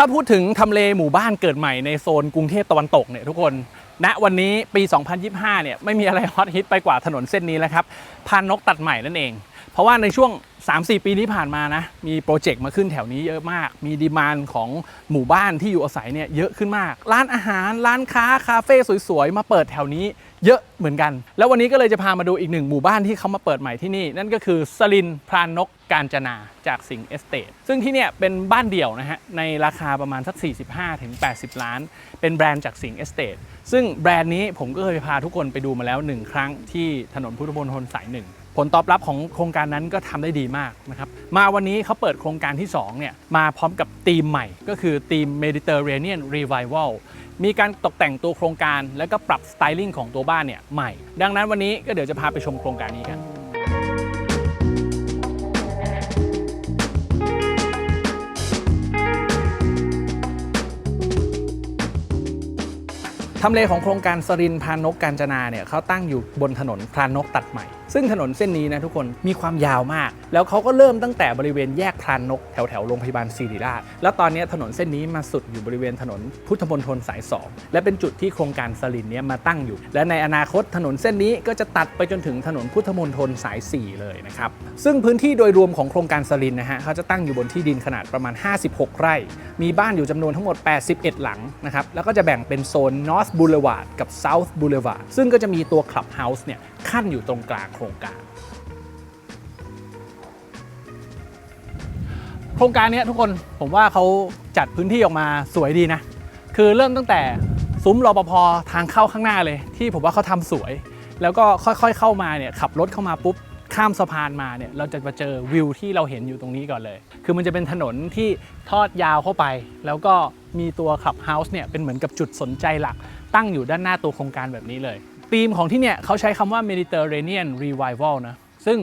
ถ้าพูดถึงทำเลหมู่บ้านเกิดใหม่ในโซนกรุงเทพตะวันตกเนี่ยทุกคนณวันนี้ปี 2025 เนี่ยไม่มีอะไรฮอตฮิตไปกว่าถนนเส้นนี้แล้วครับพานนกตัดใหม่นั่นเอง เพราะว่าในช่วง 3-4 ปีที่ผ่านมานะ มีโปรเจกต์มาขึ้นแถวนี้เยอะมาก มีดีมานของหมู่บ้านที่อยู่อาศัยเนี่ยเยอะขึ้นมาก ร้านอาหาร ร้านค้า คาเฟ่สวยๆ มาเปิดแถวนี้เยอะเหมือนกัน แล้ววันนี้ก็เลยจะพามาดูอีกหนึ่งหมู่บ้านที่เขามาเปิดใหม่ที่นี่ นั่นก็คือสลินพรานนกกาญจนาจากสิงห์เอสเตทซึ่งที่เนี่ยเป็นบ้านเดี่ยวนะฮะ ในราคาประมาณสัก 45-80 ล้าน เป็นแบรนด์จากสิงห์เอสเตทซึ่งแบรนด์นี้ผมก็เคยพาทุกคนไปดูมาแล้วหนึ่งครั้งที่ถนนพุทธมณฑลสายหนึ่ง ผลตอบรับของโครงการนั้นก็ทำได้ดีมากนะครับมาวันนี้เขาเปิดโครงการที่2เนี่ยมาพร้อมกับธีมใหม่ ก็คือธีม Mediterranean Revival มีการตกแต่งตัวโครงการ แล้วก็ปรับสไตลิ่งของตัวบ้านเนี่ยใหม่ ดังนั้นวันนี้ก็เดี๋ยวจะพาไปชมโครงการนี้กัน ทำเลของโครงการสรินพานกกาญจนาเนี่ยเขาตั้งอยู่บนถนนพรานกตัดใหม่ ซึ่งถนนเส้นนี้นะทุกคนมีความยาวมาก แล้วเขาก็เริ่มตั้งแต่บริเวณแยกพรานนกแถวแถวโรงพยาบาลศิริราช แล้วตอนนี้ถนนเส้นนี้มาสุดอยู่บริเวณถนนพุทธมณฑลสาย 2 และเป็นจุดที่โครงการสรินเนี้ยมาตั้งอยู่ และในอนาคตถนนเส้นนี้ก็จะตัดไปจนถึงถนนพุทธมณฑลสาย 4 เลยนะครับซึ่งพื้นที่โดยรวมของโครงการสรินนะฮะเขาจะตั้งอยู่บนที่ดินขนาดประมาณ 56 ไร่ มีบ้านอยู่จำนวนทั้งหมด 81 หลังนะครับแล้วก็จะแบ่งเป็นโซน North Boulevard กับ South Boulevard ซึ่งก็จะมีตัว Clubhouse เนี่ยขั้นอยู่ตรงกลางโครงการ โครงการนี้ทุกคนผมว่าเขาจัดพื้นที่ออกมาสวยดีนะ คือเริ่มตั้งแต่ซุ้มรปภทางเข้าข้างหน้าเลย ที่ผมว่าเขาทำสวย แล้วก็ค่อยๆเข้ามาเนี่ยขับรถเข้ามาปุ๊บข้ามสะพานมาเนี่ยเราจะมาเจอวิวที่เราเห็นอยู่ตรงนี้ก่อนเลย คือมันจะเป็นถนนที่ทอดยาวเข้าไป แล้วก็มีตัวขับเฮาส์เนี่ยเป็นเหมือนกับจุดสนใจหลัก ตั้งอยู่ด้านหน้าตัวโครงการแบบนี้เลยธีมของที่เนี่ยเขาใช้คำว่า Mediterranean Revival นะซึ่ง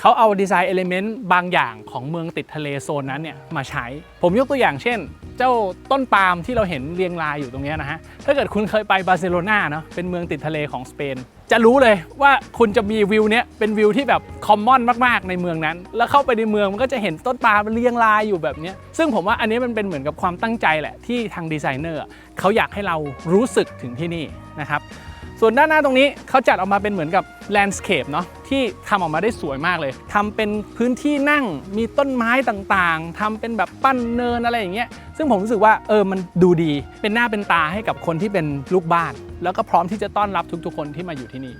เขาเอาดีไซน์เอลิเมนต์บางอย่างของเมืองติดทะเลโซนนั้นเนี่ยมาใช้ ผมยกตัวอย่างเช่น เจ้าต้นปาล์มที่เราเห็นเรียงรายอยู่ตรงนี้นะฮะ ถ้าเกิดคุณเคยไปบาร์เซโลนาเนาะเป็นเมืองติดทะเลของสเปน จะรู้เลยว่าคุณจะมีวิวเนี้ยเป็นวิวที่แบบคอมมอนมากๆในเมืองนั้น แล้วเข้าไปในเมืองมันก็จะเห็นต้นปาล์มเรียงรายอยู่แบบเนี้ยซึ่งผมว่าอันนี้มันเป็นเหมือนกับความตั้งใจแหละที่ทางดีไซเนอร์เขาอยากให้เรารู้สึกถึงที่นี่นะครับ ส่วนด้านหน้าตรงนี้เขาจัดออกมาเป็นเหมือนกับแลนด์สเคปเนาะที่ทำออกมาได้สวยมากเลยทำเป็นพื้นที่นั่งมีต้นไม้ต่างๆทำเป็นแบบปั้นเนินอะไรอย่างเงี้ยซึ่งผมรู้สึกว่าเออมันดูดี เป็นหน้าเป็นตาให้กับคนที่เป็นลูกบ้าน แล้วก็พร้อมที่จะต้อนรับทุกๆ คนที่มาอยู่ที่นี่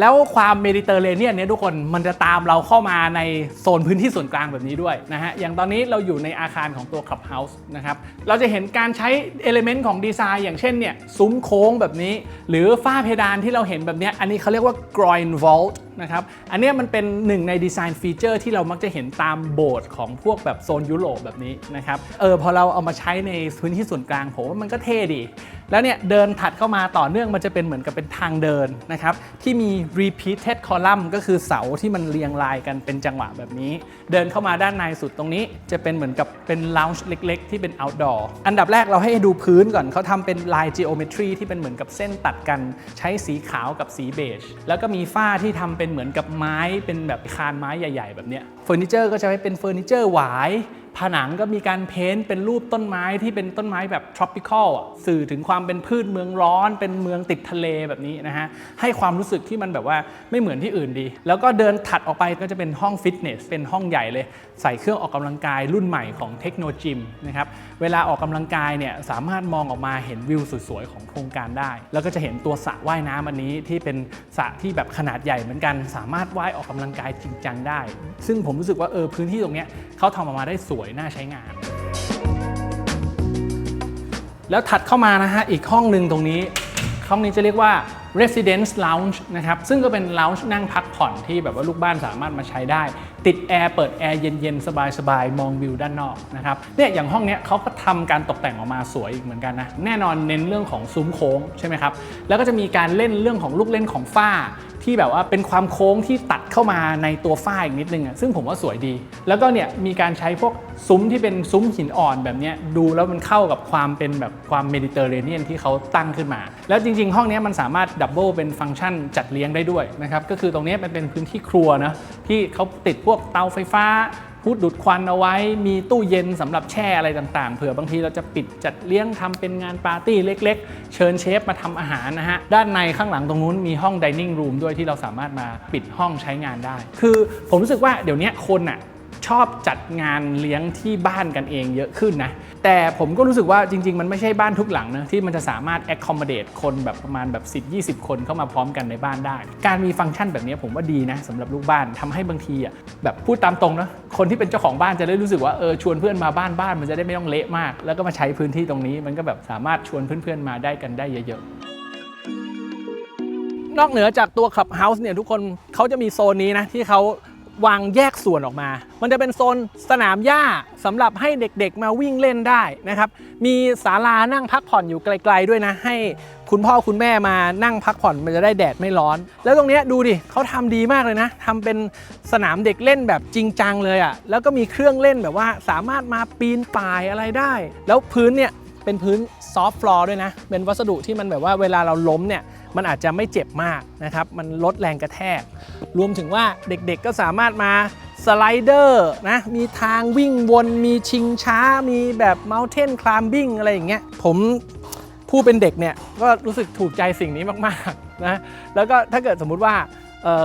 แล้วความเมดิเตอร์เรเนียนเนี่ยทุกคนมันจะตามเราเข้ามาในโซนพื้นที่ส่วนกลางแบบนี้ด้วยนะฮะ อย่างตอนนี้เราอยู่ในอาคารของตัว Clubhouse นะครับ เราจะเห็นการใช้เอลิเมนต์ของดีไซน์อย่างเช่นเนี่ยซุ้มโค้งแบบนี้ หรือฝ้าเพดานที่เราเห็นแบบนี้ อันนี้เขาเรียกว่า groin vault นะครับ อันเนี้ยมันเป็นหนึ่งในดีไซน์ฟีเจอร์ที่เรามักจะเห็นตามโบสถ์ของพวกแบบโซนยุโรปแบบนี้นะครับ เออพอเราเอามาใช้ในพื้นที่ส่วนกลางผมว่ามันก็เท่ดี แล้วเนี่ยเดินถัดเข้ามาต่อเนื่องมันจะเป็นเหมือนกับเป็นทางเดินนะครับที่มี repeated column ก็คือเสาที่มันเรียงรายกันเป็นจังหวะแบบนี้ เดินเข้ามาด้านในสุดตรงนี้ จะเป็นเหมือนกับเป็น lounge เล็ก ๆ ที่เป็น outdoor อันดับแรกเราให้ดูพื้นก่อนเขาทำเป็นลาย geometry ที่เป็นเหมือนกับเส้นตัดกันใช้สีขาวกับสีเบจแล้วก็มีฝ้าที่ทำเป็นเหมือนกับไม้เป็นแบบคานไม้ใหญ่ ๆ แบบเนี้ยเฟอร์นิเจอร์ก็จะให้เป็นเฟอร์นิเจอร์หวาย ผนังก็มีการเพ้นท์เป็นรูปต้นไม้ที่เป็นต้นไม้แบบ tropical สื่อถึงความเป็นพืชเมืองร้อน เป็นเมืองติดทะเลแบบนี้นะฮะ ให้ความรู้สึกที่มันแบบว่าไม่เหมือนที่อื่นดี แล้วก็เดินถัดออกไปก็จะเป็นห้องฟิตเนส เป็นห้องใหญ่เลย ใส่เครื่องออกกำลังกายรุ่นใหม่ของเทคโนจิมนะครับเวลาออกกำลังกายเนี่ยสามารถมองออกมาเห็นวิวสวยๆของโครงการได้ แล้วก็จะเห็นตัวสระว่ายน้ำอันนี้ที่เป็นสระที่แบบขนาดใหญ่เหมือนกัน สามารถว่ายออกกำลังกายจริงจังได้ ซึ่งผมรู้สึกว่าเออพื้นที่ตรงเนี้ยเขาทำออกมาได้สวยน่าใช้งานแล้วถัดเข้ามานะฮะอีกห้องหนึ่งตรงนี้ ห้องนี้จะเรียกว่า Residence Lounge นะครับซึ่งก็เป็น lounge นั่งพักผ่อนที่แบบว่าลูกบ้านสามารถมาใช้ได้ ติดแอร์เปิดแอร์เย็นๆ สบายๆ มองวิวด้านนอกนะครับเนี่ยอย่างห้องเนี้ยเขาก็ทำการตกแต่งออกมาสวยอีกเหมือนกันนะแน่นอนเน้นเรื่องของซุ้มโค้งใช่ไหมครับแล้วก็จะมีการเล่นเรื่องของลูกเล่นของฝ้า ที่แบบว่าเป็นความโค้งที่ตัดเข้ามาในตัวฝ้าอีกนิดนึงอะซึ่งผมว่าสวยดี แล้วก็เนี่ยมีการใช้พวกซุ้มที่เป็นซุ้มหินอ่อนแบบนี้ดูแล้วมันเข้ากับความเป็นแบบความเมดิเตอร์เรเนียนที่เขาตั้งขึ้นมา แล้วจริง ๆ ห้องนี้มันสามารถดับดับเบิลเป็นฟังก์ชันจัดเลี้ยงได้ด้วยนะครับก็คือตรงนี้มันเป็นพื้นที่ครัวนะที่เขาติดพวกเตาไฟฟ้า พูดดูดควันเอาไว้ มีตู้เย็นสำหรับแช่อะไรต่างๆ เผื่อบางทีเราจะปิดจัดเลี้ยงทำเป็นงานปาร์ตี้เล็ก ๆ เชิญเชฟมาทำอาหารนะฮะ ด้านในข้างหลังตรงนู้นมีห้องดิเนิ่งรูมด้วยที่เราสามารถมาปิดห้องใช้งานได้ คือผมรู้สึกว่าเดี๋ยวนี้คนอะ ชอบจัดงานเลี้ยงที่บ้านกันเองเยอะขึ้นนะ แต่ผมก็รู้สึกว่าจริง ๆ มันไม่ใช่บ้านทุกหลังนะที่มันจะสามารถ accommodate คนแบบประมาณแบบ 10 20 คนเข้ามาพร้อมกันในบ้านได้ การมีฟังก์ชันแบบนี้ผมว่าดีนะสำหรับลูกบ้านทำให้บางทีอะแบบพูดตามตรงนะคนที่เป็นเจ้าของบ้านจะได้รู้สึกว่าเออชวนเพื่อนมาบ้านบ้านมันจะได้ไม่ต้องเละมาก แล้วก็มาใช้พื้นที่ตรงนี้มันก็แบบสามารถชวนเพื่อนๆมาได้กันได้เยอะๆนอกเหนือจากตัว Clubhouse เนี่ยทุกคนเขาจะมีโซนนี้นะที่เขา วางแยกส่วนออกมา มันจะเป็นโซนสนามหญ้าสำหรับให้เด็กๆมาวิ่งเล่นได้นะครับ มีศาลานั่งพักผ่อนอยู่ไกล ๆ ด้วยนะ ให้คุณพ่อคุณแม่มานั่งพักผ่อนมันจะได้แดดไม่ร้อน แล้วตรงนี้ดูดิเขาทำดีมากเลยนะทำเป็นสนามเด็กเล่นแบบจริงจังเลยอะ่ะ แล้วก็มีเครื่องเล่นแบบว่าสามารถมาปีนป่ายอะไรได้ แล้วพื้นเนี่ย เป็นพื้นซอฟต์ฟลอร์ด้วยนะ เป็นวัสดุที่มันแบบว่าเวลาเราล้มเนี่ย มันอาจจะไม่เจ็บมากนะครับ มันลดแรงกระแทก รวมถึงว่าเด็กๆก็สามารถมาสไลเดอร์นะ มีทางวิ่งวน มีชิงช้า มีแบบ Mountain Climbing อะไรอย่างเงี้ย ผมผู้เป็นเด็กเนี่ย ก็รู้สึกถูกใจสิ่งนี้มากๆนะ แล้วก็ถ้าเกิดสมมุติว่า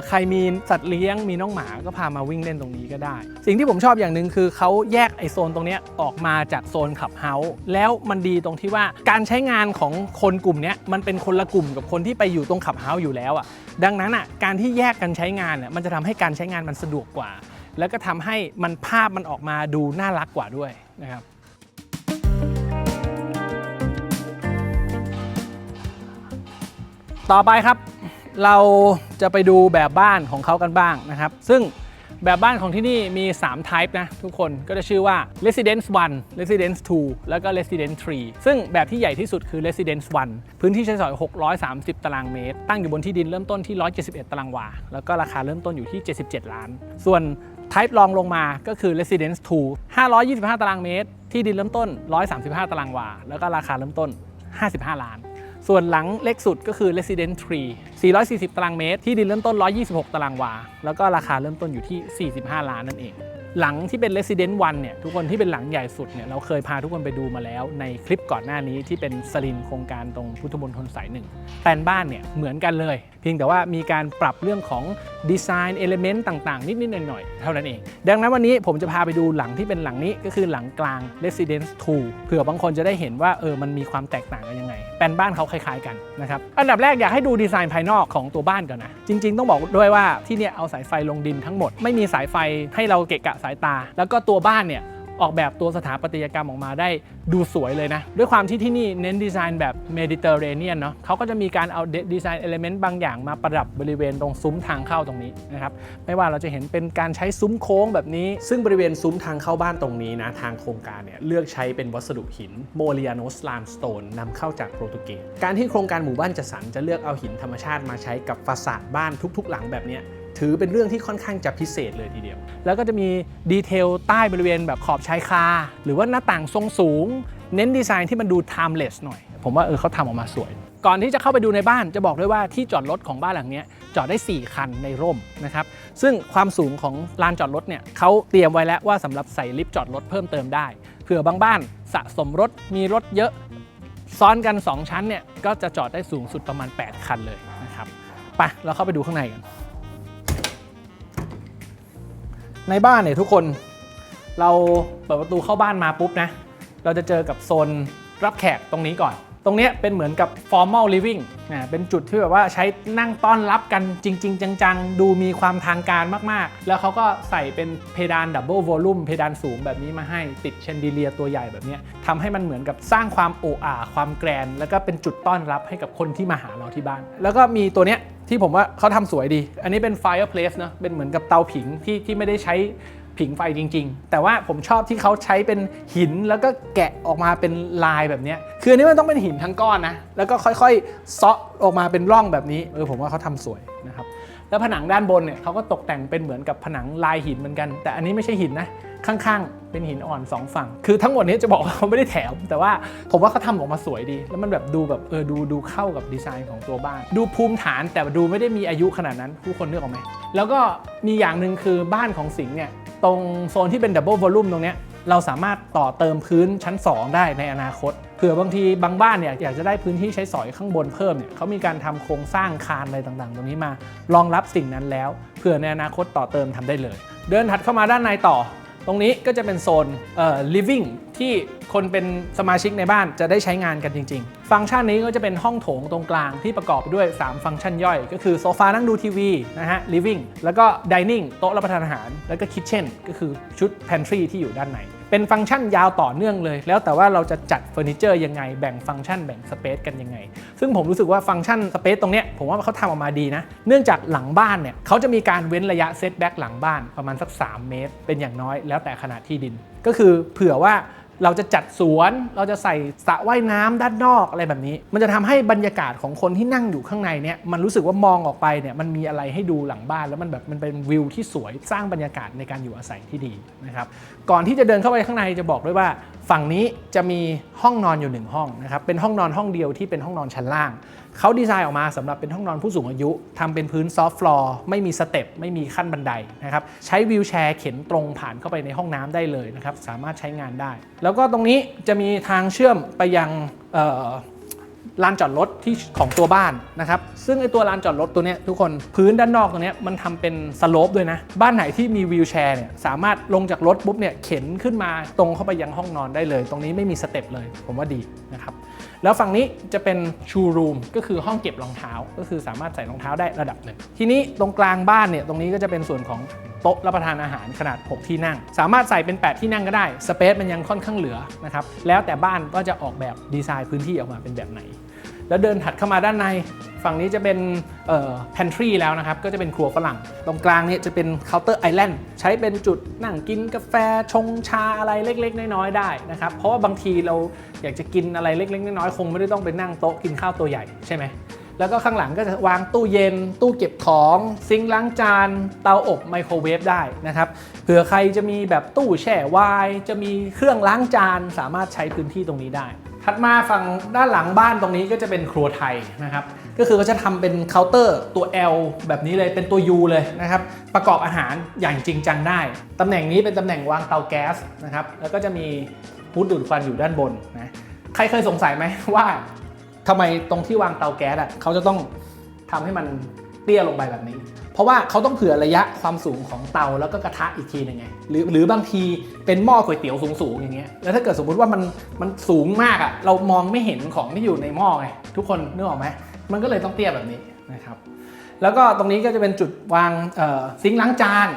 ใครมีสัตว์เลี้ยงมีน้องหมาก็พามาวิ่งเล่นตรงนี้ก็ได้ สิ่งที่ผมชอบอย่างหนึ่งคือเขาแยกไอโซนตรงนี้ออกมาจากโซนขับเฮาส์แล้วมันดีตรงที่ว่าการใช้งานของคนกลุ่มนี้มันเป็นคนละกลุ่มกับคนที่ไปอยู่ตรงขับเฮาส์อยู่แล้วอะดังนั้นอะการที่แยกกันใช้งานเนี่ยมันจะทำให้การใช้งานมันสะดวกกว่า แล้วก็ทำให้มันภาพมันออกมาดูน่ารักกว่าด้วยนะครับต่อไปครับ เราจะไปดูแบบบ้านของเขากันบ้างนะครับ ซึ่งแบบบ้านของที่นี่มี 3 type นะทุกคนก็จะชื่อว่า residence 1 residence 2 แล้วก็ residence 3 ซึ่งแบบที่ใหญ่ที่สุดคือ residence 1 พื้นที่ใช้สอย 630 ตารางเมตร ตั้งอยู่บนที่ดินเริ่มต้นที่ 171 ตารางวา แล้วก็ราคาเริ่มต้นอยู่ที่ 77 ล้าน ส่วน type รองลงมาก็คือ residence 2 525 ตารางเมตร ที่ดินเริ่มต้น 135 ตารางวา แล้วก็ราคาเริ่มต้น 55 ล้าน ส่วนหลังเล็กสุดก็คือ Resident 3 440 ตารางเมตร ที่ดินเริ่มต้น 126 ตารางวา แล้วก็ราคาเริ่มต้นอยู่ที่ 45 ล้านนั่นเอง หลังที่เป็น Resident 1เนี่ย ทุกคนที่เป็นหลังใหญ่สุดเนี่ย เราเคยพาทุกคนไปดูมาแล้ว ในคลิปก่อนหน้านี้ที่เป็นสลินโครงการตรงพุทธมณฑลสายหนึ่งแปลนบ้านเนี่ยเหมือนกันเลยเพียงแต่ว่ามีการปรับเรื่องของดีไซน์เอลิเมนต์ต่าง ๆ นิด ๆ หน่อย ๆ เท่านั้นเอง ดังนั้นวันนี้ผมจะพาไปดูหลังที่เป็นหลังนี้ก็คือหลังกลาง Residence 2 เผื่อบางคนจะได้เห็นว่าเออมันมีความแตกต่างกันยังไง แปลนบ้านเขาคล้าย ๆ กันนะครับ อันดับแรกอยากให้ดูดีไซน์ภายนอกของตัวบ้านก่อนนะ จริง ๆ ต้องบอกด้วยว่าที่เนี่ยเอาสายไฟลงดินทั้งหมด ไม่มีสายไฟให้เราเกะกะสายตา แล้วก็ตัวบ้านเนี่ย ออกแบบตัวสถาปัตยกรรมออกมาได้ดูสวยเลยนะ ด้วยความที่ที่นี่เน้นดีไซน์แบบเมดิเตอร์เรเนียนเนาะเขาก็จะมีการเอาดีไซน์เอลิเมนต์บางอย่างมาประดับบริเวณตรงซุ้มทางเข้าตรงนี้นะครับไม่ว่าเราจะเห็นเป็นการใช้ซุ้มโค้งแบบนี้ ซึ่งบริเวณซุ้มทางเข้าบ้านตรงนี้นะทางโครงการเนี่ยเลือกใช้เป็นวัสดุหินโมเลียโนสลามสโตนนำเข้าจากโปรตุเกสการที่โครงการหมู่บ้านจัดสรรจะเลือกเอาหินธรรมชาติมาใช้กับฟาสาดบ้านทุก ๆ หลังแบบเนี้ย ถือเป็นเรื่องที่ค่อนข้างจะพิเศษเลยทีเดียว แล้วก็จะมีดีเทลใต้บริเวณแบบขอบชายคา หรือว่าหน้าต่างทรงสูง เน้นดีไซน์ที่มันดู timeless หน่อย ผมว่าเออเขาทำออกมาสวย ก่อนที่จะเข้าไปดูในบ้านจะบอกด้วยว่าที่จอดรถของบ้านหลังนี้จอดได้ 4 คันในร่มนะครับ ซึ่งความสูงของลานจอดรถเนี่ยเขาเตรียมไว้แล้วว่าสำหรับใส่ลิฟต์จอดรถเพิ่มเติมได้เผื่อบางบ้านสะสมรถมีรถเยอะซ้อนกัน 2 ชั้นเนี่ยก็จะจอดได้สูงสุดประมาณ 8 คันเลยนะครับไปเราเข้าไปดูข้างในกัน ในบ้านเนี่ยทุกคนเราเปิดประตูเข้าบ้านมาปุ๊บนะ เราจะเจอกับโซนรับแขกตรงนี้ก่อน ตรงนี้เป็นเหมือนกับ formal living นะเป็นจุดที่แบบว่าใช้นั่งต้อนรับกันจริง ๆ จัง ๆ ดูมีความทางการมาก ๆ แล้วเขาก็ใส่เป็นเพดานดับเบิลวอลลุ่มเพดานสูงแบบนี้มาให้ติดเชนดิเลียตัวใหญ่แบบนี้ทำให้มันเหมือนกับสร้างความโอ้อาความแกรน แล้วก็เป็นจุดต้อนรับให้กับคนที่มาหาเราที่บ้าน แล้วก็มีตัวเนี้ยที่ผมว่าเขาทำสวยดี อันนี้เป็น fireplace เนอะเป็นเหมือนกับเตาผิงที่ที่ไม่ได้ใช้ ผิงไฟจริง ๆ แต่ว่าผมชอบที่เขาใช้เป็นหินแล้วก็แกะออกมาเป็นลายแบบนี้คืออันนี้มันต้องเป็นหินทั้งก้อนนะ แล้วก็ค่อยๆเซาะออกมาเป็นร่องแบบนี้ เออผมว่าเขาทำสวยนะครับ แล้วผนังด้านบนเนี่ยเขาก็ตกแต่งเป็นเหมือนกับผนังลายหินเหมือนกัน แต่อันนี้ไม่ใช่หินนะ ข้างๆ เป็นหินอ่อนสองฝั่ง คือทั้งหมดนี้จะบอกว่าเขาไม่ได้แถม แต่ว่าผมว่าเขาทำออกมาสวยดี แล้วมันแบบดูแบบเออดูดูเข้ากับดีไซน์ของตัวบ้าน ดูภูมิฐานแต่ดูไม่ได้มีอายุขนาดนั้นผู้คนนึกออกไหมแล้วก็มีอย่างหนึ่งคือบ้านของสิงห์เนี่ย ตรงโซนที่เป็นดับเบิลวอลลุ่มตรงนี้เราสามารถต่อเติมพื้นชั้น 2 ได้ในอนาคตเผื่อบางทีบางบ้านเนี่ยอยากจะได้พื้นที่ใช้สอยข้างบนเพิ่มเนี่ยเขามีการทำโครงสร้างคานอะไรต่างๆ ตรงนี้มารองรับสิ่งนั้นแล้วเผื่อในอนาคตต่อเติมทำได้เลย เดินถัดเข้ามาด้านในต่อ ตรงนี้ก็จะเป็นโซนเอ่อ living ที่คนเป็นสมาชิกในบ้านจะได้ใช้งานกันจริง ๆ ฟังก์ชันนี้ก็จะเป็นห้องโถงตรงกลางที่ประกอบไปด้วย 3 ฟังก์ชันย่อย ก็คือโซฟานั่งดูทีวีนะฮะ living แล้วก็ dining โต๊ะรับประทานอาหาร แล้วก็ kitchen ก็คือชุด pantry ที่อยู่ด้านใน เป็นฟังก์ชันยาวต่อเนื่องเลย แล้วแต่ว่าเราจะจัดเฟอร์นิเจอร์ยังไง แบ่งฟังก์ชันแบ่งสเปซกันยังไง ซึ่งผมรู้สึกว่าฟังก์ชันสเปซตรงเนี้ยผมว่าเขาทำออกมาดีนะ เนื่องจากหลังบ้านเนี่ยเขาจะมีการเว้นระยะเซตแบ็กหลังบ้านประมาณสัก 3 เมตร เป็นอย่างน้อยแล้วแต่ขนาดที่ดิน ก็คือเผื่อว่า เราจะจัดสวน เราจะใส่สระว่ายน้ำด้านนอกอะไรแบบนี้ มันจะทำให้บรรยากาศของคนที่นั่งอยู่ข้างในเนี่ยมันรู้สึกว่ามองออกไปเนี่ยมันมีอะไรให้ดูหลังบ้าน แล้วมันแบบมันเป็นวิวที่สวยสร้างบรรยากาศในการอยู่อาศัยที่ดีนะครับก่อนที่จะเดินเข้าไปข้างในจะบอกด้วยว่า ฝั่งนี้จะมีห้องนอนอยู่หนึ่งห้องนะครับเป็นห้องนอนห้องเดียวที่เป็นห้องนอนชั้นล่าง เขาดีไซน์ออกมาสำหรับเป็นห้องนอนผู้สูงอายุทำเป็นพื้นซอฟต์ฟลอร์ไม่มีสเต็ปไม่มีขั้นบันไดนะครับใช้วิวแชร์เข็นตรงผ่านเข้าไปในห้องน้ำได้เลยนะครับสามารถใช้งานได้ แล้วก็ตรงนี้จะมีทางเชื่อมไปยังลานจอดรถที่ของตัวบ้านนะครับ ซึ่งไอตัวลานจอดรถตัวนี้ทุกคนพื้นด้านนอกตัวนี้มันทำเป็นสโลปด้วยนะ บ้านไหนที่มีวีลแชร์เนี่ยสามารถลงจากรถปุ๊บเนี่ยเข็นขึ้นมาตรงเข้าไปยังห้องนอนได้เลย ตรงนี้ไม่มีสเต็ปเลย ผมว่าดีนะครับ แล้วฝั่งนี้จะเป็นชูรูมก็คือห้องเก็บรองเท้า ก็คือสามารถใส่รองเท้าได้ระดับหนึ่ง ทีนี้ตรงกลางบ้านเนี่ยตรงนี้ก็จะเป็นส่วนของโต๊ะรับประทานอาหารขนาด 6 ที่นั่ง สามารถใส่เป็น 8 ที่นั่งก็ได้สเปซมันยังค่อนข้างเหลือนะครับแล้วแต่บ้านก็จะออกแบบดีไซน์พื้นที่ออกมาเป็นแบบไหน แล้วเดินถัดเข้ามาด้านใน ฝั่งนี้จะเป็นเอ่อ pantry แล้วนะครับ ก็จะเป็นครัวฝรั่ง ตรงกลางเนี่ยจะเป็นเคาน์เตอร์ไอแลนด์ใช้เป็นจุดนั่งกินกาแฟชงชาอะไรเล็ก ๆ น้อย ๆ ได้นะครับ เพราะว่าบางทีเราอยากจะกินอะไรเล็ก ๆ น้อย ๆ คงไม่ได้ต้องไปนั่งโต๊ะกินข้าวตัวใหญ่ใช่ไหมแล้วก็ข้างหลังก็จะวางตู้เย็น ตู้เก็บของ ซิงล้างจาน เตาอบไมโครเวฟได้นะครับเผื่อใครจะมีแบบตู้แช่ไวน์จะมีเครื่องล้างจานสามารถใช้พื้นที่ตรงนี้ได้ ถัดมาฝั่งด้านหลังบ้านตรงนี้ก็จะเป็นครัวไทยนะครับ ก็คือเขาจะทำเป็นเคาน์เตอร์ตัว L แบบนี้เลยเป็นตัว U เลยนะครับ ประกอบอาหารอย่างจริงจังได้ตำแหน่งนี้เป็นตำแหน่งวางเตาแก๊สนะครับ แล้วก็จะมีฮูดดูดควันอยู่ด้านบนนะใครเคยสงสัยไหมว่าทำไมตรงที่วางเตาแก๊สอะเขาจะต้องทำให้มันเตี้ยลงไปแบบนี้ เพราะว่าเขาต้องเผื่อระยะความสูงของเตาแล้วก็กระทะอีกทีหนึงไงหรือหรือบางทีเป็นหม้อก๋วยเตี๋ยวสูงๆอย่างเงี้ยแล้วถ้าเกิดสมมุติว่ามันมันสูงมากอะเรามองไม่เห็นของที่อยู่ในหม้อไงทุกคนนึกออกไหมมันก็เลยต้องเตี้ยแบบนี้นะครับแล้วก็ตรงนี้ก็จะเป็นจุดวางเอ่อซิงค์ล้างจาน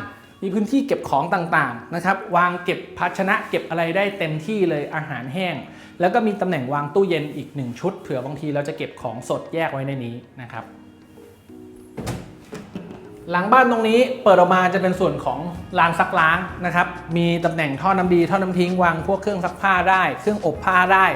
มีพื้นที่เก็บของต่างๆนะครับวางเก็บภาชนะเก็บอะไรได้เต็มที่เลยอาหารแห้ง แล้วก็มีตำแหน่งวางตู้เย็นอีกหนึ่งชุดเผื่อบางทีเราจะเก็บของสดแยกไว้ในนี้นะครับ หลังบ้านตรงนี้เปิดออกมาจะเป็นส่วนของลานซักล้างนะครับ มีตำแหน่งท่อน้ำดีท่อน้ำทิ้งวางพวกเครื่องซักผ้าได้ เครื่องอบผ้าได้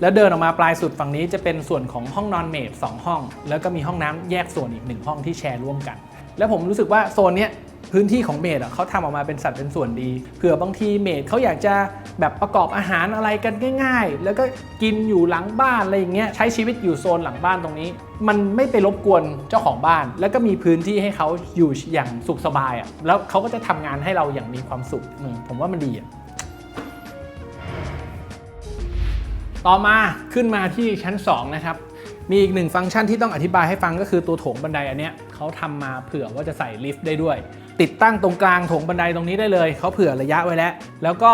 แล้วเดินออกมาปลายสุดฝั่งนี้จะเป็นส่วนของห้องนอนเมด2ห้อง แล้วก็มีห้องน้ำแยกส่วนอีกหนึ่งห้องที่แชร์ร่วมกัน แล้วผมรู้สึกว่าโซนเนี้ยพื้นที่ของเมดเขาทำออกมาเป็นสัดเป็นส่วนดีเผื่อบางทีเมดเขาอยากจะแบบประกอบอาหารอะไรกันง่าย ๆ แล้วก็กินอยู่หลังบ้านอะไรอย่างเงี้ยใช้ชีวิตอยู่โซนหลังบ้านตรงนี้ มันไม่ไปรบกวนเจ้าของบ้าน แล้วก็มีพื้นที่ให้เขาอยู่อย่างสุขสบายอะแล้วเขาก็จะทำงานให้เราอย่างมีความสุขอืมผมว่ามันดีอะต่อมาขึ้นมาที่ชั้น 2 นะครับ มีอีกหนึ่งฟังก์ชันที่ต้องอธิบายให้ฟังก็คือตัวโถงบันไดอันเนี้ยเขาทำมาเผื่อว่าจะใส่ลิฟต์ได้ด้วย ติดตั้งตรงกลางโถงบันไดตรงนี้ได้เลย เขาเผื่อระยะไว้แล้ว แล้วก็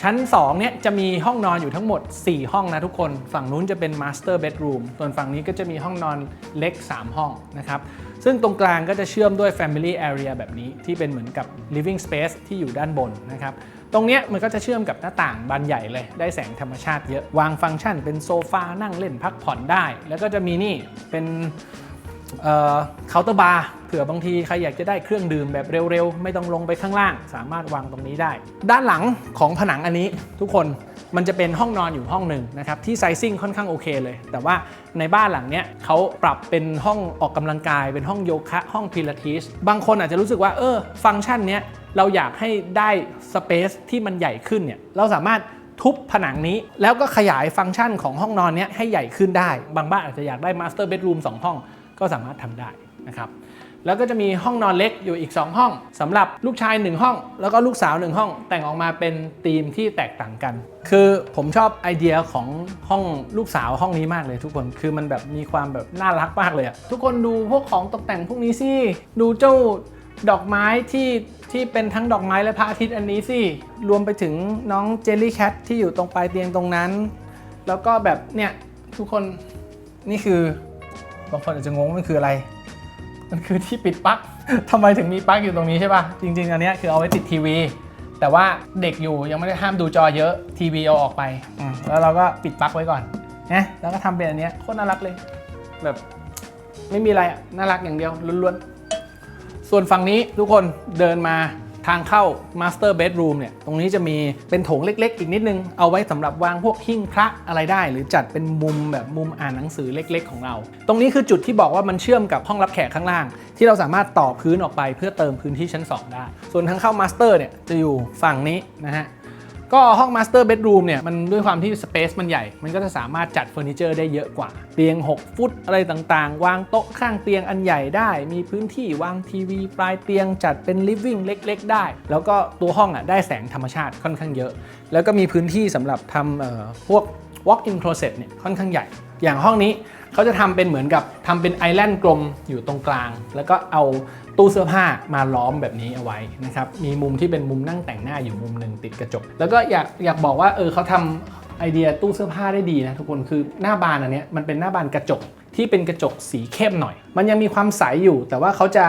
ชั้น2เนี่ยจะมีห้องนอนอยู่ทั้งหมด 4 ห้องนะทุกคน ฝั่งนู้นจะเป็น Master Bedroom ส่วนฝั่งนี้ก็จะมีห้องนอนเล็ก 3 ห้องนะครับ ซึ่งตรงกลางก็จะเชื่อมด้วย Family Area แบบนี้ที่เป็นเหมือนกับ Living Space ที่อยู่ด้านบนนะครับ ตรงเนี้ยมันก็จะเชื่อมกับหน้าต่างบานใหญ่เลย ได้แสงธรรมชาติเยอะ วางฟังก์ชันเป็นโซฟานั่งเล่นพักผ่อนได้ แล้วก็จะมีนี่เป็น เคาน์เตอร์บาร์เผื่อบางทีใครอยากจะได้เครื่องดื่มแบบเร็วๆ ไม่ต้องลงไปข้างล่าง สามารถวางตรงนี้ได้ ด้านหลังของผนังอันนี้ทุกคนมันจะเป็นห้องนอนอยู่ห้องหนึ่งนะครับที่ไซซิ่งค่อนข้างโอเคเลย แต่ว่าในบ้านหลังเนี้ยเขาปรับเป็นห้องออกกำลังกาย เป็นห้องโยคะห้องพิลาทิสบางคนอาจจะรู้สึกว่าเออฟังก์ชันเนี้ยเราอยากให้ได้สเปซที่มันใหญ่ขึ้นเนี่ยเราสามารถทุบผนังนี้แล้วก็ขยายฟังก์ชันของห้องนอนเนี้ยให้ใหญ่ขึ้นได้ บางบ้านอาจจะอยากได้มาสเตอร์เบดรูมสองห้อง ก็สามารถทำได้นะครับแล้วก็จะมีห้องนอนเล็กอยู่อีก 2 ห้องสำหรับลูกชาย 1 ห้อง แล้วก็ลูกสาว 1 ห้อง แต่งออกมาเป็นธีมที่แตกต่างกัน คือผมชอบไอเดียของห้องลูกสาวห้องนี้มากเลยทุกคนคือมันแบบมีความแบบน่ารักมากเลยอะทุกคนดูพวกของตกแต่งพวกนี้สิดูเจ้าดอกไม้ที่ที่เป็นทั้งดอกไม้และพระอาทิตย์อันนี้สิรวมไปถึงน้องเจลลี่แคทที่อยู่ตรงปลายเตียงตรงนั้น แล้วก็แบบเนี่ยทุกคนนี่คือ บางคนอาจจะงงมันคืออะไร มันคือที่ปิดปลั๊กทำไมถึงมีปลั๊กอยู่ตรงนี้ใช่ป่ะ จริง ๆ อันนี้คือเอาไว้ติดทีวี แต่ว่าเด็กอยู่ยังไม่ได้ห้ามดูจอเยอะทีวีเอาออกไป แล้วเราก็ปิดปลั๊กไว้ก่อนนะแล้วก็ทำเป็นอันนี้โคตรน่ารักเลย แบบไม่มีอะไรน่ารักอย่างเดียวล้วนๆ ส่วนฝั่งนี้ทุกคนเดินมา ทางเข้า Master Bedroom เนี่ย ตรงนี้จะมีเป็นโถงเล็ก ๆ อีกนิดนึง เอาไว้สำหรับวางพวกหิ้งพระอะไรได้ หรือจัดเป็นมุมแบบมุมอ่านหนังสือเล็ก ๆ ของเรา ตรงนี้คือจุดที่บอกว่ามันเชื่อมกับห้องรับแขกข้างล่าง ที่เราสามารถต่อพื้นออกไปเพื่อเติมพื้นที่ชั้น 2 ได้ ส่วนทางเข้า Master เนี่ยจะอยู่ฝั่งนี้นะฮะ ก็ห้อง Master Bedroom เนี่ยมันด้วยความที่สเปซมันใหญ่ มันก็จะสามารถจัดเฟอร์นิเจอร์ได้เยอะกว่า เตียง 6 ฟุตอะไรต่างๆ วางโต๊ะข้างเตียงอันใหญ่ได้ มีพื้นที่วางทีวีปลายเตียงจัดเป็นลิฟวิ่งเล็ก ๆ ได้ แล้วก็ตัวห้องอะได้แสงธรรมชาติค่อนข้างเยอะ แล้วก็มีพื้นที่สำหรับทำเอ่อพวก walk-in closet เนี่ยค่อนข้างใหญ่ อย่างห้องนี้ เขาจะทำเป็นเหมือนกับทำเป็นไอแลนด์กลมอยู่ตรงกลาง แล้วก็เอาตู้เสื้อผ้ามาล้อมแบบนี้เอาไว้นะครับ มีมุมที่เป็นมุมนั่งแต่งหน้าอยู่มุมหนึ่งติดกระจก แล้วก็อยากอยากบอกว่าเออเขาทำไอเดียตู้เสื้อผ้าได้ดีนะทุกคนคือหน้าบานอันนี้มันเป็นหน้าบานกระจกที่เป็นกระจกสีเข้มหน่อย มันยังมีความใสอยู่ แต่ว่าเขาจะ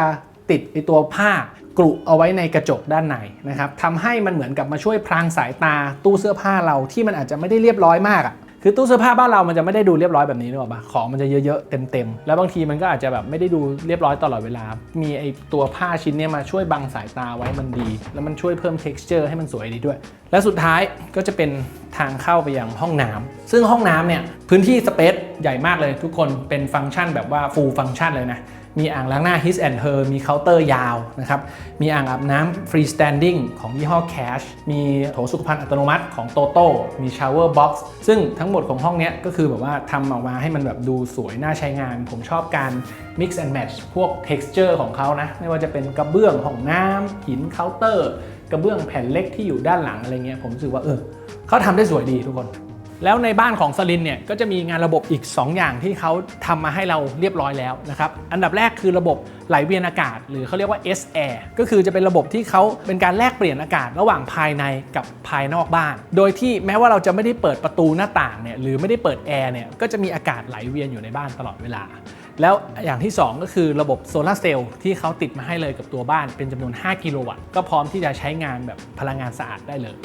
ติดไอตัวผ้ากรุเอาไว้ในกระจกด้านในนะครับทำให้มันเหมือนกับมาช่วยพรางสายตาตู้เสื้อผ้าเราที่มันอาจจะไม่ได้เรียบร้อยมากอะ คือตู้เสื้อผ้าบ้านเรามันจะไม่ได้ดูเรียบร้อยแบบนี้นึกออกปะของมันจะเยอะๆเต็มๆ แล้วบางทีมันก็อาจจะแบบไม่ได้ดูเรียบร้อยตลอดเวลา มีไอตัวผ้าชิ้นเนี้ยมาช่วยบังสายตาไว้มันดี แล้วมันช่วยเพิ่ม texture ให้มันสวยดีด้วย และสุดท้ายก็จะเป็นทางเข้าไปยังห้องน้ำซึ่งห้องน้ำเนี่ยพื้นที่สเปซใหญ่มากเลยทุกคนเป็นฟังก์ชันแบบว่า full ฟังก์ชันเลยนะ มีอ่างล้างหน้า His and Her มีเคาน์เตอร์ยาวนะครับ มีอ่างอาบน้ำ freestanding ของยี่ห้อ Cash มีโถสุขภัณฑ์อัตโนมัติของ Toto มี shower box ซึ่งทั้งหมดของห้องเนี้ยก็คือแบบว่าทำออกมาให้มันแบบดูสวยน่าใช้งาน ผมชอบการ mix and match พวก texture ของเขานะ ไม่ว่าจะเป็นกระเบื้องห้องน้ำหินเคาน์เตอร์ กระเบื้องแผ่นเล็กที่อยู่ด้านหลังอะไรเงี้ยผมรู้สึกว่าเออเขาทำได้สวยดีทุกคน แล้วในบ้านของสลินเนี่ยก็จะมีงานระบบอีก 2 อย่างที่เขาทำมาให้เราเรียบร้อยแล้วนะครับ อันดับแรกคือระบบไหลเวียนอากาศ หรือเขาเรียกว่า S Air ก็คือจะเป็นระบบที่เขาเป็นการแลกเปลี่ยนอากาศระหว่างภายในกับภายนอกบ้าน โดยที่แม้ว่าเราจะไม่ได้เปิดประตูหน้าต่างเนี่ยหรือไม่ได้เปิดแอร์เนี่ยก็จะมีอากาศไหลเวียนอยู่ในบ้านตลอดเวลา แล้วอย่างที่ 2 ก็คือระบบโซลาร์เซลล์ที่เขาติดมาให้เลยกับตัวบ้านเป็นจำนวน 5 กิโลวัตต์ก็พร้อมที่จะใช้งานแบบพลังงานสะอาดได้เลย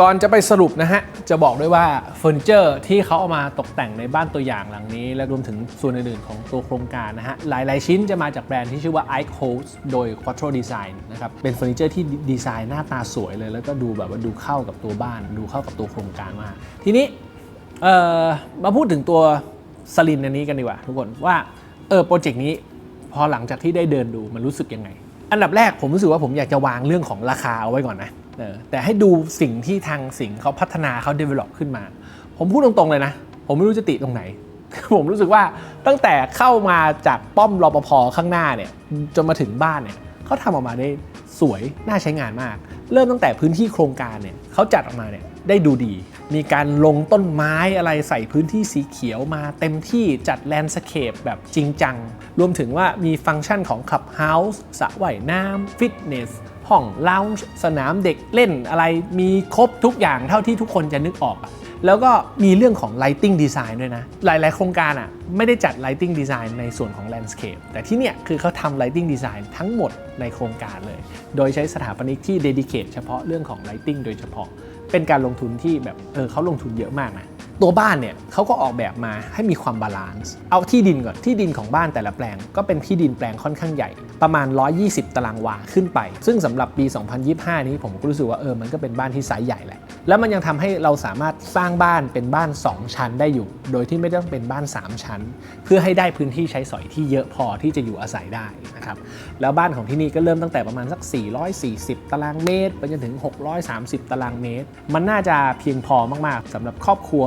ก่อนจะไปสรุปนะฮะ จะบอกด้วยว่าเฟอร์นิเจอร์ที่เขาเอามาตกแต่งในบ้านตัวอย่างหลังนี้ และรวมถึงส่วนอื่นๆของตัวโครงการนะฮะ หลายๆ ชิ้นจะมาจากแบรนด์ที่ชื่อว่า i c o s โดย Quattro Design นะครับ เป็นเฟอร์นิเจอร์ที่ดีไซน์หน้าตาสวยเลย แล้วก็ดูแบบว่าดูเข้ากับตัวบ้าน ดูเข้ากับตัวโครงการมาก ทีนี้มาพูดถึงตัวสลินอันนี้กันดีกว่าทุกคนว่าเออโปรเจกต์นี้พอหลังจากที่ได้เดินดูมันรู้สึกยังไง อันดับแรกผมรู้สึกว่าผมอยากจะวางเรื่องของราคาเอาไว้ก่อนนะแต่ให้ดูสิ่งที่ทางสิงเขาพัฒนาเขา develop ขึ้นมา ผมพูดตรงๆเลยนะ ผมไม่รู้จะติตรงไหน ผมรู้สึกว่าตั้งแต่เข้ามาจากป้อมรปภข้างหน้าเนี่ยจนมาถึงบ้านเนี่ยเขาทำออกมาได้สวยน่าใช้งานมาก เริ่มตั้งแต่พื้นที่โครงการเนี่ยเขาจัดออกมาเนี่ยได้ดูดี มีการลงต้นไม้อะไรใส่พื้นที่สีเขียวมาเต็มที่จัดแลนด์สเคปแบบจริงจัง รวมถึงว่ามีฟังก์ชันของ Clubhouse สระว่ายน้ำฟิตเนสห้องลาวน์สนามเด็กเล่นอะไรมีครบทุกอย่างเท่าที่ทุกคนจะนึกออกอะแล้วก็มีเรื่องของ lighting design ด้วยนะ หลาย ๆ โครงการอะไม่ได้จัด lighting design ในส่วนของ landscape แต่ที่เนี่ยคือเขาทำ lighting design ทั้งหมดในโครงการเลย โดยใช้สถาปนิกที่ dedicate เฉพาะเรื่องของ lighting โดยเฉพาะ เป็นการลงทุนที่แบบเออเขาลงทุนเยอะมากนะตัวบ้านเนี่ยเขาก็ออกแบบมาให้มีความบาลานซ์เอาที่ดินก่อนที่ดินของบ้านแต่ละแปลง ก็เป็นที่ดินแปลงค่อนข้างใหญ่ ประมาณ 120 ตารางวาขึ้นไป ซึ่งสำหรับปี 2025 นี้ผมก็รู้สึกว่าเออมันก็เป็นบ้านที่ไซส์ใหญ่แหละแล้วมันยังทำให้เราสามารถสร้างบ้านเป็นบ้าน 2 ชั้นได้อยู่ โดยที่ไม่ต้องเป็นบ้าน 3 ชั้น เพื่อให้ได้พื้นที่ใช้สอยที่เยอะพอที่จะอยู่อาศัยได้นะครับแล้วบ้านของที่นี่ก็เริ่มตั้งแต่ประมาณสัก 440 ตารางเมตรไปจนถึง 630 ตารางเมตรมันน่าจะเพียงพอมากๆสำหรับครอบครัว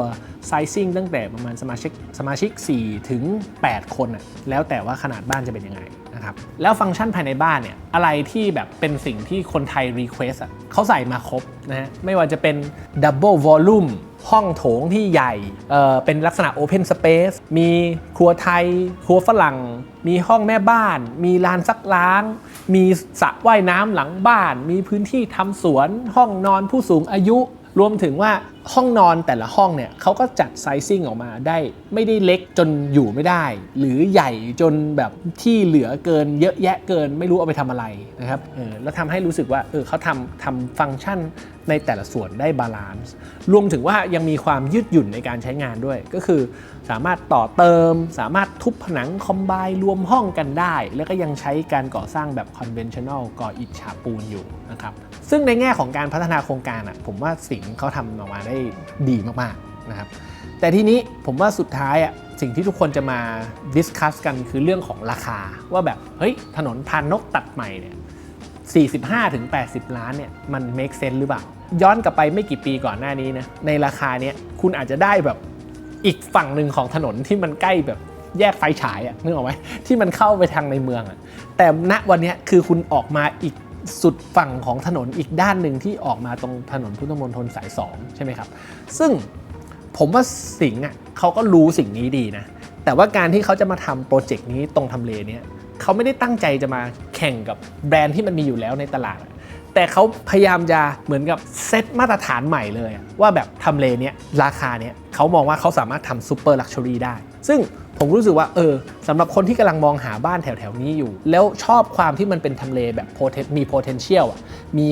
ไซซิ่งตั้งแต่ประมาณสมาชิกสมาชิก 4 ถึง 8 คนน่ะแล้วแต่ว่าขนาดบ้านจะเป็นยังไงนะครับแล้วฟังก์ชันภายในบ้านเนี่ยอะไรที่แบบเป็นสิ่งที่คนไทยรีเควสอะเขาใส่มาครบนะฮะไม่ว่าจะเป็นดับเบิลวอลลุ่ม ห้องโถงที่ใหญ่เออเป็นลักษณะ Open Space มีครัวไทย ครัวฝรั่ง มีห้องแม่บ้าน มีลานซักล้าง มีสระว่ายน้ำหลังบ้าน มีพื้นที่ทำสวน ห้องนอนผู้สูงอายุ รวมถึงว่าห้องนอนแต่ละห้องเนี่ยเขาก็จัดไซซิ่งออกมาได้ ไม่ได้เล็กจนอยู่ไม่ได้ หรือใหญ่จนแบบที่เหลือเกินเยอะแยะเกินไม่รู้เอาไปทำอะไรนะครับเออแล้วทำให้รู้สึกว่าเออเขาทำทำฟังก์ชันในแต่ละส่วนได้บาลานซ์รวมถึงว่ายังมีความยืดหยุ่นในการใช้งานด้วย ก็คือสามารถต่อเติม สามารถทุบผนังคอมไบรวมห้องกันได้ แล้วก็ยังใช้การก่อสร้างแบบ conventional ก่ออิฐฉาบปูนอยู่นะครับ ซึ่งในแง่ของการพัฒนาโครงการอะผมว่าสิ่งเขาทำออกมาได้ดีมากๆนะครับแต่ทีนี้ผมว่าสุดท้ายอะสิ่งที่ทุกคนจะมาดิสคัสกันคือเรื่องของราคา ว่าแบบเฮ้ยถนนพานนกตัดใหม่เนี่ย45ถึง80 ล้านเนี่ยมัน make sense หรือเปล่า ย้อนกลับไปไม่กี่ปีก่อนหน้านี้นะในราคาเนี้ยคุณอาจจะได้แบบอีกฝั่งหนึ่งของถนนที่มันใกล้แบบแยกไฟฉายอะนึกออกไหมที่มันเข้าไปทางในเมืองอะแต่ณวันนี้คือคุณออกมาอีก สุดฝั่งของถนนอีกด้านหนึ่งที่ออกมาตรงถนนพุทธมณฑลสาย 2 ใช่ไหมครับ ซึ่งผมว่าสิงห์อะเขาก็รู้สิ่งนี้ดีนะ แต่ว่าการที่เขาจะมาทำโปรเจกต์นี้ตรงทำเลเนี้ยเขาไม่ได้ตั้งใจจะมาแข่งกับแบรนด์ที่มันมีอยู่แล้วในตลาด แต่เขาพยายามจะเหมือนกับเซตมาตรฐานใหม่เลย ว่าแบบทำเลเนี้ยราคาเนี้ยเขามองว่าเขาสามารถทำซูเปอร์ลักชัวรี่ได้ ซึ่ง ผมรู้สึกว่าเออสำหรับคนที่กำลังมองหาบ้านแถวๆนี้อยู่ แล้วชอบความที่มันเป็นทำเลแบบมี potential อะมี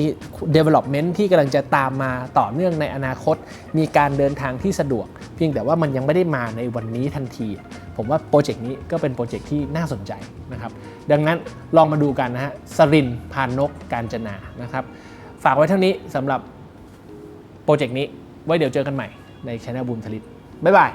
development ที่กำลังจะตามมาต่อเนื่องในอนาคต มีการเดินทางที่สะดวก เพียงแต่ว่ามันยังไม่ได้มาในวันนี้ทันที ผมว่าโปรเจกต์นี้ก็เป็นโปรเจกต์ที่น่าสนใจนะครับ ดังนั้นลองมาดูกันนะฮะสรินพานนกการจนานะครับ ฝากไว้เท่านี้สำหรับโปรเจกต์นี้ไว้เดี๋ยวเจอกันใหม่ในช anel บูมทลิตบ๊ายบาย